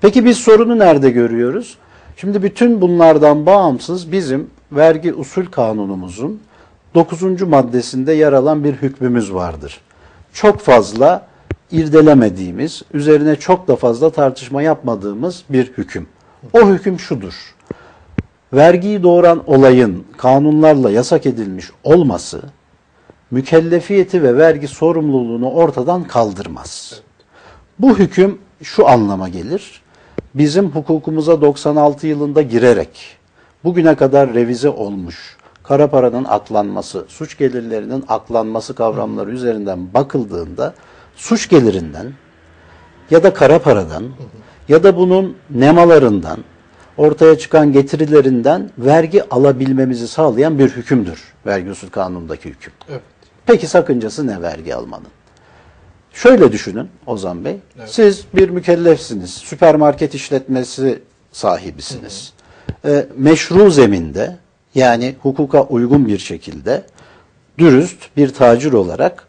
Peki biz sorunu nerede görüyoruz? Şimdi bütün bunlardan bağımsız bizim vergi usul kanunumuzun 9. maddesinde yer alan bir hükmümüz vardır. Çok fazla irdelemediğimiz, üzerine çok da fazla tartışma yapmadığımız bir hüküm. O hüküm şudur. Vergiyi doğuran olayın kanunlarla yasak edilmiş olması mükellefiyeti ve vergi sorumluluğunu ortadan kaldırmaz. Bu hüküm şu anlama gelir. Bizim hukukumuza 96 yılında girerek bugüne kadar revize olmuş kara paranın aklanması, suç gelirlerinin aklanması kavramları üzerinden bakıldığında suç gelirinden ya da kara paradan ya da bunun nemalarından ortaya çıkan getirilerinden vergi alabilmemizi sağlayan bir hükümdür. Vergi usul kanunundaki hüküm. Evet. Peki sakıncası ne vergi almanın? Şöyle düşünün Ozan Bey. Siz bir mükellefsiniz. Süpermarket işletmesi sahibisiniz. E, meşru zeminde yani hukuka uygun bir şekilde dürüst bir tacir olarak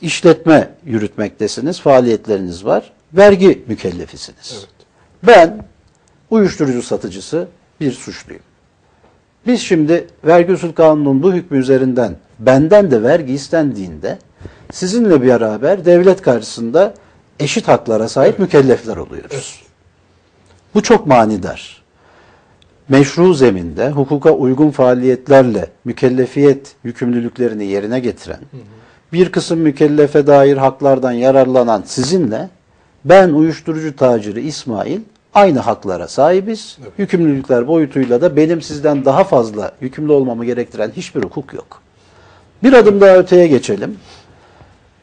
işletme yürütmektesiniz. Faaliyetleriniz var. Vergi mükellefisiniz. Evet. Ben uyuşturucu satıcısı bir suçluyum. Biz şimdi vergi usul kanunun bu hükmü üzerinden benden de vergi istendiğinde sizinle beraber devlet karşısında eşit haklara sahip mükellefler oluyoruz. Bu çok manidar. Meşru zeminde hukuka uygun faaliyetlerle mükellefiyet yükümlülüklerini yerine getiren, bir kısım mükellefe dair haklardan yararlanan sizinle ben uyuşturucu taciri İsmail aynı haklara sahibiz. Yükümlülükler boyutuyla da benim sizden daha fazla yükümlü olmamı gerektiren hiçbir hukuk yok. Bir adım daha öteye geçelim.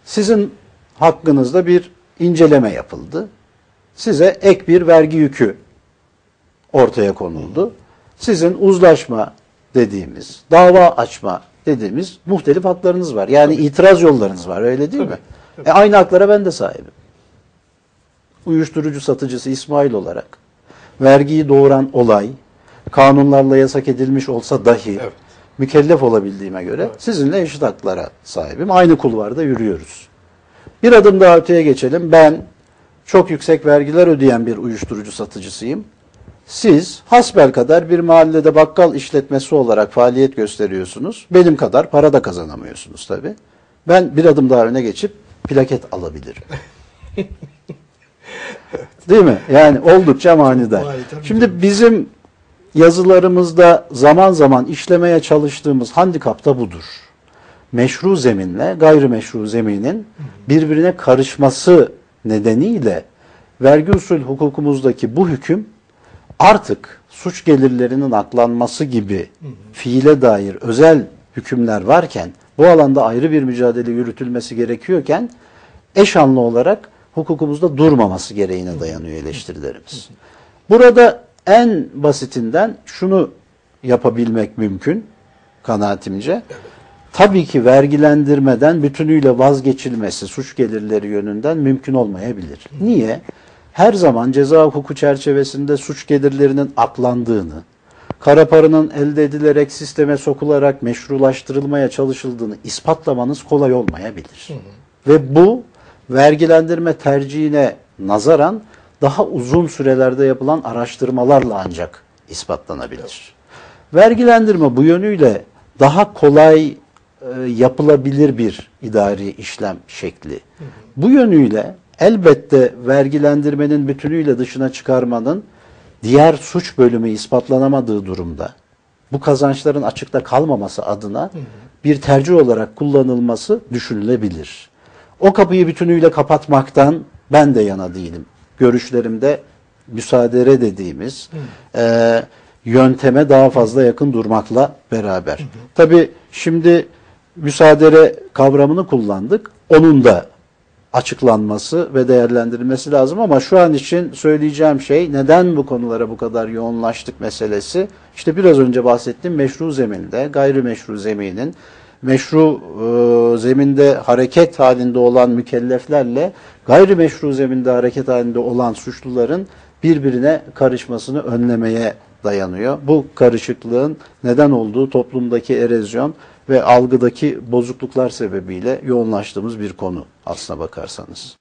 Sizin hakkınızda bir inceleme yapıldı. Size ek bir vergi yükü ortaya konuldu. Sizin uzlaşma dediğimiz, dava açma dediğimiz muhtelif haklarınız var. Yani itiraz yollarınız var öyle değil mi? E, aynı haklara ben de sahibim. Uyuşturucu satıcısı İsmail olarak vergiyi doğuran olay kanunlarla yasak edilmiş olsa dahi Evet. Mükellef olabildiğime göre sizinle eşit haklara sahibim. Aynı kulvarda yürüyoruz. Bir adım daha öteye geçelim. Ben çok yüksek vergiler ödeyen bir uyuşturucu satıcısıyım. Siz hasbel kadar bir mahallede bakkal işletmesi olarak faaliyet gösteriyorsunuz. Benim kadar para da kazanamıyorsunuz tabii. Ben bir adım daha öne geçip plaket alabilirim. Değil mi? Yani oldukça manidar. Şimdi bizim yazılarımızda zaman zaman işlemeye çalıştığımız handikap da budur. Meşru zeminle gayrimeşru zeminin birbirine karışması nedeniyle vergi usul hukukumuzdaki bu hüküm artık suç gelirlerinin aklanması gibi fiile dair özel hükümler varken bu alanda ayrı bir mücadele yürütülmesi gerekiyorken eşanlı olarak hukukumuzda durmaması gereğine dayanıyor eleştirilerimiz. Burada en basitinden şunu yapabilmek mümkün kanaatimce. Tabii ki vergilendirmeden bütünüyle vazgeçilmesi suç gelirleri yönünden mümkün olmayabilir. Niye? Her zaman ceza hukuku çerçevesinde suç gelirlerinin aklandığını, kara paranın elde edilerek sisteme sokularak meşrulaştırılmaya çalışıldığını ispatlamanız kolay olmayabilir. Ve bu vergilendirme tercihine nazaran daha uzun sürelerde yapılan araştırmalarla ancak ispatlanabilir. Vergilendirme bu yönüyle daha kolay e, yapılabilir bir idari işlem şekli. Bu yönüyle elbette vergilendirmenin bütünüyle dışına çıkarmanın diğer suç bölümü ispatlanamadığı durumda bu kazançların açıkta kalmaması adına bir tercih olarak kullanılması düşünülebilir. O kapıyı bütünüyle kapatmaktan ben de yana değilim. Görüşlerimde müsaadere dediğimiz e, yönteme daha fazla yakın durmakla beraber. Tabi şimdi müsaadere kavramını kullandık. Onun da açıklanması ve değerlendirilmesi lazım ama şu an için söyleyeceğim şey neden bu konulara bu kadar yoğunlaştık meselesi. İşte biraz önce bahsettiğim meşru zeminde, gayrimeşru zeminin meşru e, zeminde hareket halinde olan mükelleflerle gayrimeşru zeminde hareket halinde olan suçluların birbirine karışmasını önlemeye dayanıyor. Bu karışıklığın neden olduğu toplumdaki erozyon ve algıdaki bozukluklar sebebiyle yoğunlaştığımız bir konu aslına bakarsanız.